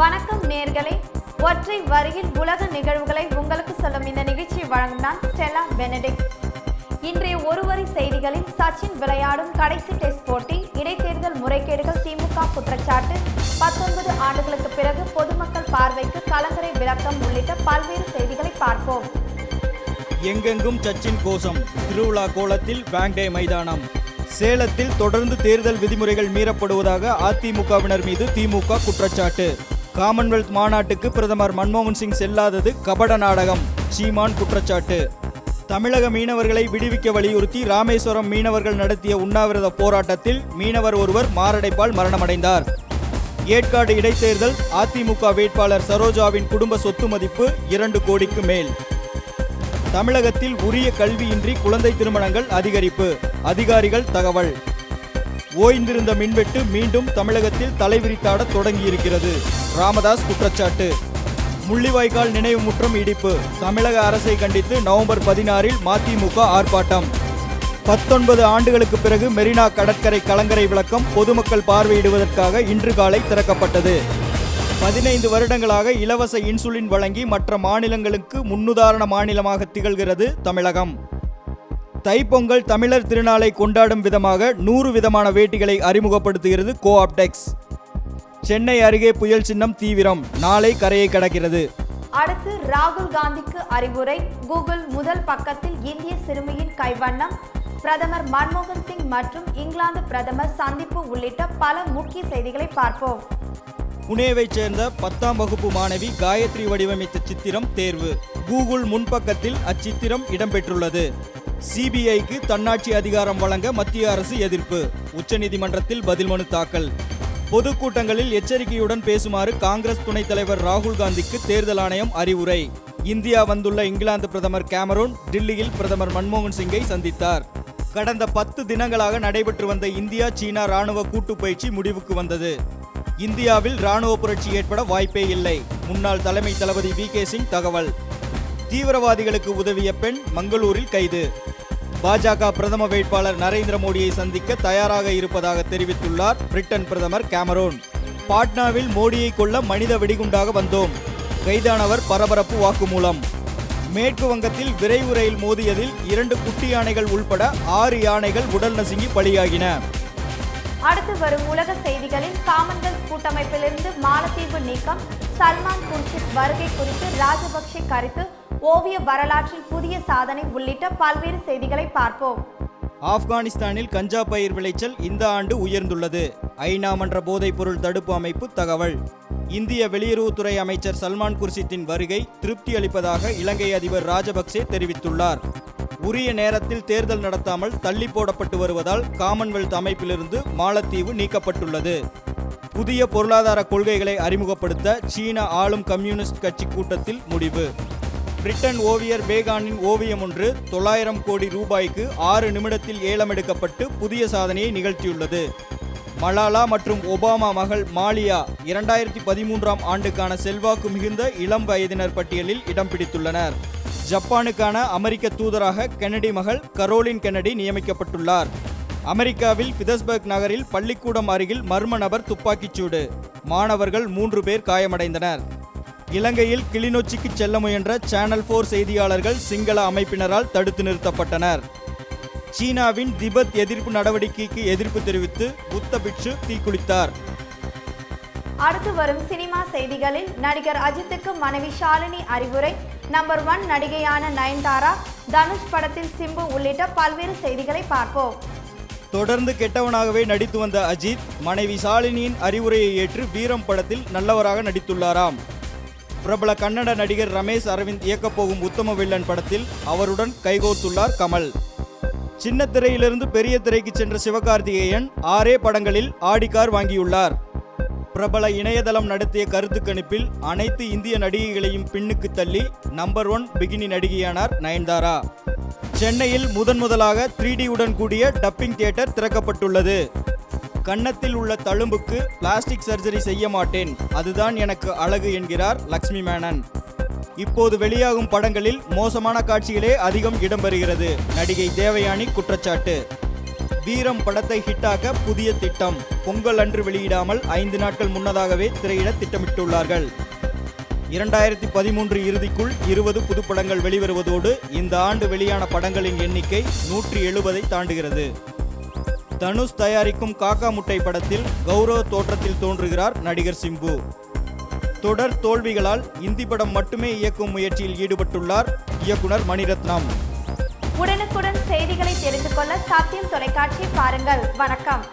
வணக்கம் நேர்களே. ஒற்றை வரியில் உலக நிகழ்வுகளை உங்களுக்கு சொல்லும் இந்த நிகழ்ச்சியை வழங்கும் நான் ஸ்டெல்லா பெனடிக் இன்றைய ஒருவரி செய்திகளில் சச்சின் விளையாடும் கடைசி டெஸ்ட் போட்டி இடைத்தேர்தல் முறைகேடுகள் திமுக குற்றச்சாட்டு. பத்தொன்பது ஆண்டுகளுக்கு பிறகு பொதுமக்கள் பார்வைக்கு கலங்கரை விளக்கம் உள்ளிட்ட பல்வேறு செய்திகளை பார்ப்போம். எங்கெங்கும் சச்சின் கோஷம் திருவிழா கோலத்தில் பேங்டே மைதானம். சேலத்தில் தொடர்ந்து தேர்தல் விதிமுறைகள் மீறப்படுவதாக அதிமுகவினர் மீது திமுக குற்றச்சாட்டு. காமன்வெல்த் மாநாட்டுக்கு பிரதமர் மன்மோகன் சிங் செல்லாதது கபட நாடகம். சீமான் குற்றச்சாட்டு. தமிழக மீனவர்களை விடுவிக்க வலியுறுத்தி ராமேஸ்வரம் மீனவர்கள் நடத்திய உண்ணாவிரத போராட்டத்தில் மீனவர் ஒருவர் மாரடைப்பால் மரணமடைந்தார். ஏற்காடு இடைத்தேர்தல் அதிமுக வேட்பாளர் சரோஜாவின் குடும்ப சொத்து மதிப்பு இரண்டு கோடிக்கு மேல். தமிழகத்தில் உரிய கல்வியின்றி குழந்தை திருமணங்கள் அதிகரிப்பு. அதிகாரிகள் தகவல். ஓய்ந்திருந்த மின்வெட்டு மீண்டும் தமிழகத்தில் தலைவிரித்தாட தொடங்கியிருக்கிறது. ராமதாஸ் குற்றச்சாட்டு. முள்ளிவாய்க்கால் நினைவு முற்றம் இடிப்பு. தமிழக அரசை கண்டித்து நவம்பர் பதினாறில் மதிமுக ஆர்ப்பாட்டம். பத்தொன்பது ஆண்டுகளுக்கு பிறகு மெரினா கடற்கரை கலங்கரை விளக்கம் பொதுமக்கள் பார்வையிடுவதற்காக இன்று காலை திறக்கப்பட்டது. பதினைந்து வருடங்களாக இலவச இன்சுலின் வழங்கி மற்ற மாநிலங்களுக்கு முன்னுதாரண மாநிலமாக திகழ்கிறது தமிழகம். தைப்பொங்கல் தமிழர் திருநாளை கொண்டாடும் விதமாக நூறு விதமான வேட்டிகளை அறிமுகப்படுத்துகிறது கோஆப்டெக்ஸ் சென்னை அருகே புயல் சின்னம் தீவிரம். நாளை கரையை கடக்கிறது. அடுத்து ராகுல் காந்திக்கு அறிவுரை. கூகுள் முதல் பக்கத்தில் இந்திய சிறுமியின் கைவண்ணம். பிரதமர் மன்மோகன் சிங் மற்றும் இங்கிலாந்து பிரதமர் சந்திப்பு உள்ளிட்ட பல முக்கிய செய்திகளை பார்ப்போம். புனேவைச் சேர்ந்த பத்தாம் வகுப்பு மாணவி காயத்ரி வடிவமைத்த சித்திரம் தேர்வு. கூகுள் முன்பக்கத்தில் அச்சித்திரம் இடம்பெற்றுள்ளது. சிபிஐக்கு தன்னாட்சி அதிகாரம் வழங்க மத்திய அரசு எதிர்ப்பு. உச்சநீதிமன்றத்தில் பதில் மனு தாக்கல். பொதுக்கூட்டங்களில் எச்சரிக்கையுடன் பேசுமாறு காங்கிரஸ் துணைத் தலைவர் ராகுல் காந்திக்கு தேர்தல் ஆணையம் அறிவுரை. இந்தியா வந்துள்ள இங்கிலாந்து பிரதமர் கேமரூன் டில்லியில் பிரதமர் மன்மோகன் சிங்கை சந்தித்தார். கடந்த பத்து தினங்களாக நடைபெற்று வந்த இந்தியா சீனா ராணுவ கூட்டுப் பயிற்சி முடிவுக்கு வந்தது. இந்தியாவில் ராணுவ புரட்சி ஏற்பட வாய்ப்பே இல்லை. முன்னாள் தலைமை தளபதி வி கே சிங் தகவல். தீவிரவாதிகளுக்கு உதவிய பெண் மங்களூரில் கைது. பாஜக பிரதம வேட்பாளர் நரேந்திர மோடியை சந்திக்க தயாராக இருப்பதாக தெரிவித்துள்ளார் பிரிட்டன் பிரதமர் கேமரோன். பாட்னாவில் மோடியை கொல்ல மனித வெடிகுண்டாக வந்தோம். கைதானவர் பரபரப்பு வாக்குமூலம். மேற்கு வங்கத்தில் விரைவு ரயில் மோதியதில் இரண்டு குட்டி யானைகள் உள்பட ஆறு யானைகள் உடல் நசுங்கி பலியாகின. அடுத்து வரும் உலக செய்திகளில் காமன்வெல்த் கூட்டமைப்பிலிருந்து மாலத்தீவு நீக்கம். சல்மான் குர்ஷித் வருகை குறித்து ராஜபக்சே கருத்து ஓவிய வரலாற்றில் புதிய சாதனை உள்ளிட்ட பல்வேறு செய்திகளை பார்ப்போம். ஆப்கானிஸ்தானில் கஞ்சா பயிர் விளைச்சல் இந்த ஆண்டு உயர்ந்துள்ளது. ஐநா மன்ற போதைப் பொருள் தடுப்பு அமைப்பு தகவல். இந்திய வெளியுறவுத்துறை அமைச்சர் சல்மான் குர்ஷித்தின் வருகை திருப்தி அளிப்பதாக இலங்கை அதிபர் ராஜபக்சே தெரிவித்துள்ளார். உரிய நேரத்தில் தேர்தல் நடத்தாமல் தள்ளி போடப்பட்டு வருவதால் காமன்வெல்த் அமைப்பிலிருந்து மாலத்தீவு நீக்கப்பட்டுள்ளது. புதிய பொருளாதார கொள்கைகளை அறிமுகப்படுத்த சீன ஆளும் கம்யூனிஸ்ட் கட்சி கூட்டத்தில் முடிவு. பிரிட்டன் ஓவியர் பேகானின் ஓவியம் ஒன்று தொள்ளாயிரம் கோடி ரூபாய்க்கு ஆறு நிமிடத்தில் ஏலம் எடுக்கப்பட்டு புதிய சாதனையை நிகழ்த்தியுள்ளது. மலாலா மற்றும் ஒபாமா மகள் மாலியா இரண்டாயிரத்தி பதிமூன்றாம் ஆண்டுக்கான செல்வாக்கு மிகுந்த இளம் வயதினர் பட்டியலில் இடம் பிடித்துள்ளனர். ஜப்பானுக்கான அமெரிக்க தூதராக கென்னடி மகள் கரோலின் கென்னடி நியமிக்கப்பட்டுள்ளார். அமெரிக்காவில் பிதஸ்பர்க் நகரில் பள்ளிக்கூடம் அருகில் மர்ம நபர் துப்பாக்கிச்சூடு மாணவர்கள் மூன்று பேர் காயமடைந்தனர். இலங்கையில் கிளிநொச்சிக்கு செல்ல முயன்ற சேனல் போர் செய்தியாளர்கள் சிங்கள அமைப்பினரால் தடுத்து நிறுத்தப்பட்டனர். சீனாவின் திபெத் எதிர்ப்பு நடவடிக்கைக்கு எதிர்ப்பு தெரிவித்து புத்த பிட்சு தீக்குளித்தார் அடுத்து வரும் சினிமா செய்திகளில் நடிகர் அஜித்துக்கு மனைவி ஷாலினி அறிவுரை. நம்பர் ஒன் நடிகையான நயன்தாரா தனுஷ் படத்தில் சிம்பு உள்ளிட்ட பல்வேறு செய்திகளை பார்ப்போம். தொடர்ந்து கெட்டவனாகவே நடித்து வந்த அஜித் மனைவி சாலினியின் அறிவுரையை ஏற்று வீரம் படத்தில் நல்லவராக நடித்துள்ளாராம். பிரபல கன்னட நடிகர் ரமேஷ் அரவிந்த் இயக்கப்போகும் உத்தம வில்லன் படத்தில் அவருடன் கைகோர்த்துள்ளார் கமல். சின்ன திரையிலிருந்து பெரிய திரைக்கு சென்ற சிவகார்த்திகேயன் ஆறே படங்களில் ஆடி கார் வாங்கியுள்ளார். பிரபல இணையதளம் நடத்திய கருத்து கணிப்பில் அனைத்து இந்திய நடிகைகளையும் பின்னுக்கு தள்ளி நம்பர் ஒன் பிகினி நடிகையானார் நயன்தாரா. சென்னையில் முதன் முதலாக த்ரீ உடன் கூடிய டப்பிங் தியேட்டர் திறக்கப்பட்டுள்ளது. கன்னத்தில் உள்ள தழும்புக்கு பிளாஸ்டிக் சர்ஜரி செய்ய மாட்டேன். அதுதான் எனக்கு அழகு என்கிறார் லக்ஷ்மி மேனன். இப்போது வெளியாகும் படங்களில் மோசமான காட்சிகளே அதிகம் இடம்பெறுகிறது. நடிகை தேவயானி குற்றச்சாட்டு. வீரம் படத்தை ஹிட்டாக்க புதிய திட்டம். பொங்கல் அன்று வெளியிடாமல் ஐந்து நாட்கள் முன்னதாகவே திரையிட திட்டமிட்டுள்ளார்கள். இரண்டாயிரத்தி பதிமூன்று இறுதிக்குள் இருபது புதுப்படங்கள் வெளிவருவதோடு இந்த ஆண்டு வெளியான படங்களின் எண்ணிக்கை நூற்றி எழுபதை தாண்டுகிறது. தனுஷ் தயாரிக்கும் காக்கா முட்டை படத்தில் கௌரவ தோற்றத்தில் தோன்றுகிறார் நடிகர் சிம்பு. தொடர் தோல்விகளால் இந்தி படம் மட்டுமே இயக்கும் முயற்சியில் ஈடுபட்டுள்ளார் இயக்குனர் மணிரத்னம். உடனுக்குடன் செய்திகளை தெரிந்து கொள்ள சாத்தியம் தொலைக்காட்சி பாருங்கள். வணக்கம்.